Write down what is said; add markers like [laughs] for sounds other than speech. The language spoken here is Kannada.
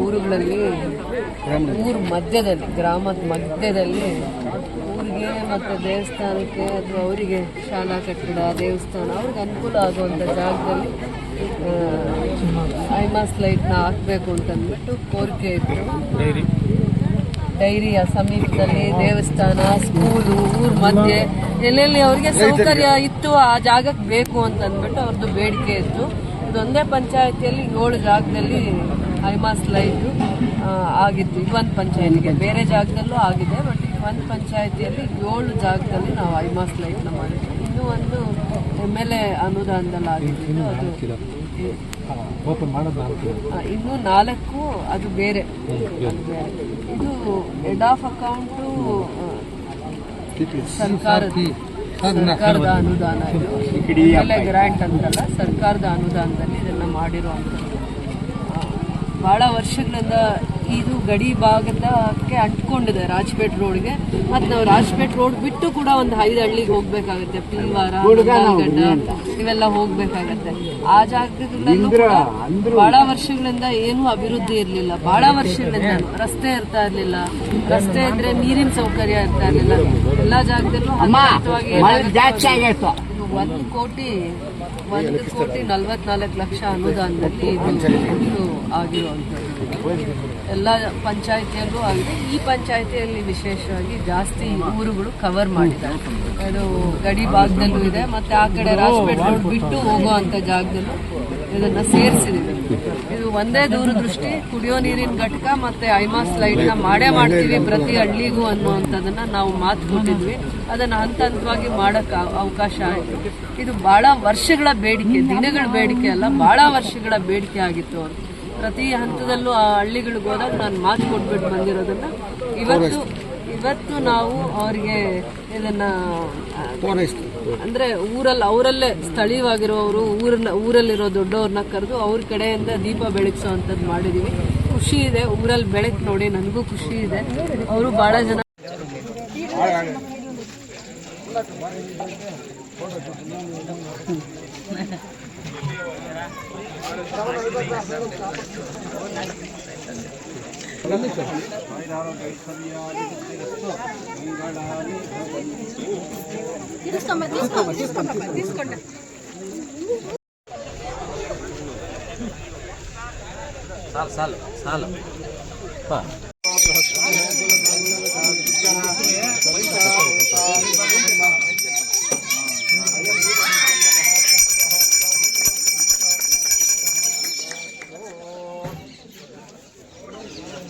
ಊರುಗಳಲ್ಲಿ ಊರ್ ಮಧ್ಯದಲ್ಲಿ ಗ್ರಾಮದ ಮಧ್ಯದಲ್ಲಿ ಊರಿಗೆ ಮತ್ತು ದೇವಸ್ಥಾನಕ್ಕೆ ಅಥವಾ ಅವರಿಗೆ ಶಾಲಾ ಕಟ್ಟಡ ದೇವಸ್ಥಾನ ಅವ್ರಿಗೆ ಅನುಕೂಲ ಆಗುವಂಥ ಜಾಗದಲ್ಲಿ ಐಮಾಸ್ ಲೈಟ್ನ ಹಾಕಬೇಕು ಅಂತಂದ್ಬಿಟ್ಟು ಕೋರಿಕೆ ಇತ್ತು. ಡೈರಿಯ ಸಮೀಪದಲ್ಲಿ ದೇವಸ್ಥಾನ ಸ್ಕೂಲು ಊರ್ ಮಧ್ಯೆ ಎಲ್ಲೆಲ್ಲಿ ಅವ್ರಿಗೆ ಸೌಕರ್ಯ ಇತ್ತು ಆ ಜಾಗಕ್ಕೆ ಬೇಕು ಅಂತಂದ್ಬಿಟ್ಟು ಅವ್ರದ್ದು ಬೇಡಿಕೆ ಇತ್ತು. ಇದೊಂದೇ ಪಂಚಾಯತಿಯಲ್ಲಿ ಏಳು ಜಾಗದಲ್ಲಿ ಐಮಾಸ್ ಲೈಟು ಆಗಿತ್ತು. ಒಂದು ಪಂಚಾಯತಿಗೆ. ಬೇರೆ ಜಾಗದಲ್ಲೂ ಆಗಿದೆ ಬಟ್ ಒಂದು ಪಂಚಾಯತಿಯಲ್ಲಿ ಏಳು ಜಾಗದಲ್ಲಿ ನಾವು ಐಮಾಸ್ ಲೈಟ್ನ ಮಾಡಿದ್ವಿ. ಇನ್ನೂ ಒಂದು ಎಂ ಎಲ್ ಎ ಅನುದಾನದಲ್ಲಿ ಆಗಿದ್ದು ಅದು ಇನ್ನು ನಾಲ್ಕು ಅದು ಬೇರೆ. ಇದು ಹೆಡ್ ಆಫ್ ಅಕೌಂಟು ಸರ್ಕಾರದ ಸರ್ಕಾರದ ಅನುದಾನ ಇದು. ಗ್ರಾಂಟ್ ಅಂತಲ್ಲ ಸರ್ಕಾರದ ಅನುದಾನದಲ್ಲಿ ಇದನ್ನ ಮಾಡಿರುವಂಥದ್ದು. ಬಹಳ ವರ್ಷಗಳಿಂದ ಇದು ಗಡಿ ಭಾಗದಕ್ಕೆ ಅಂಟ್ಕೊಂಡಿದೆ ರಾಜ್ಪೇಟ್ ರೋಡ್ಗೆ. ಮತ್ತು ನಾವು ರಾಜ್ಪೇಟ್ ರೋಡ್ ಬಿಟ್ಟು ಕೂಡ ಒಂದು ಐದು ಹಳ್ಳಿಗೆ ಹೋಗ್ಬೇಕಾಗುತ್ತೆ. ಪಿಲ್ವಾರ ಇವೆಲ್ಲ ಹೋಗ್ಬೇಕಾಗತ್ತೆ. ಆ ಜಾಗದಲ್ಲೂ ಕೂಡ ಬಹಳ ವರ್ಷಗಳಿಂದ ಏನೂ ಅಭಿವೃದ್ಧಿ ಇರಲಿಲ್ಲ. ಬಹಳ ವರ್ಷಗಳಿಂದ ರಸ್ತೆ ಇರ್ತಾ ಇರ್ಲಿಲ್ಲ. ರಸ್ತೆ ಇದ್ರೆ ನೀರಿನ ಸೌಕರ್ಯ ಇರ್ತಾ ಇರ್ಲಿಲ್ಲ. ಎಲ್ಲಾ ಜಾಗದಲ್ಲೂ ಒಂದು ಕೋಟಿ ಒಂದು ಕೋಟಿ ನಲ್ವತ್ನಾಲ್ಕು ಲಕ್ಷ ಅನುದಾನದಲ್ಲಿ ಇದು ಎಲ್ಲ ಪಂಚಾಯತಿಯಲ್ಲೂ ಆಗಿದೆ ಈ ಪಂಚಾಯತಿಯಲ್ಲಿ ವಿಶೇಷವಾಗಿ ಜಾಸ್ತಿ ಊರುಗಳು ಕವರ್ ಮಾಡಿದ್ದಾರೆ. ಅದು ಗಡಿ ಭಾಗದಲ್ಲೂ ಇದೆ, ಮತ್ತೆ ಆ ಕಡೆ ರಾಜ್ಪೇಟ್ ಬಿಟ್ಟು ಹೋಗುವಂತ ಜಾಗದಲ್ಲೂ ಇದನ್ನ ಸೇರಿಸಿದ್ದೀವಿ. ಇದು ಒಂದೇ ದೂರದೃಷ್ಟಿ, ಕುಡಿಯೋ ನೀರಿನ ಘಟಕ ಮತ್ತೆ ಐಮಾಸ್ನ ಮಾಡೇ ಮಾಡ್ತೀವಿ ಪ್ರತಿ ಹಳ್ಳಿಗೂ ಅನ್ನುವಂಥದ್ದನ್ನ ನಾವು ಮಾತು ಕೊಟ್ಟಿದ್ವಿ. ಅದನ್ನ ಹಂತ ಹಂತವಾಗಿ ಮಾಡಕ್ ಅವ- ಅವಕಾಶ ಆಯಿತು. ಇದು ಬಹಳ ವರ್ಷಗಳ ಬೇಡಿಕೆ, ದಿನಗಳ ಬೇಡಿಕೆ ಅಲ್ಲ ಬಹಳ ವರ್ಷಗಳ ಬೇಡಿಕೆ ಆಗಿತ್ತು ಅವರು. ಪ್ರತಿ ಹಂತದಲ್ಲೂ ಆ ಹಳ್ಳಿಗಳಿಗೆ ಹೋದಾಗ ನಾನು ಮಾತು ಕೊಟ್ಬಿಟ್ಟು ಬಂದಿರೋದನ್ನ. ಇವತ್ತು ಇವತ್ತು ನಾವು ಅವರಿಗೆ ಇದನ್ನ ಅಂದ್ರೆ ಊರಲ್ಲಿ ಅವರಲ್ಲೇ ಸ್ಥಳೀಯವಾಗಿರೋರು ಊರನ್ನ ಊರಲ್ಲಿರೋ ದೊಡ್ಡವ್ರನ್ನ ಕರೆದು ಅವ್ರ ಕಡೆಯಿಂದ ದೀಪ ಬೆಳಗಿಸೋ ಅಂಥದ್ದು ಮಾಡಿದೀವಿ. ಖುಷಿ ಇದೆ ಊರಲ್ಲಿ ಬೆಳಕು ನೋಡಿ ನನಗೂ ಖುಷಿ ಇದೆ. ಅವರು ಬಹಳ ಜನ [laughs] తీసుకోమ్మా తీసుకో తీసుకోమ్మా తీసుకోండి చాలు చాలు చాలు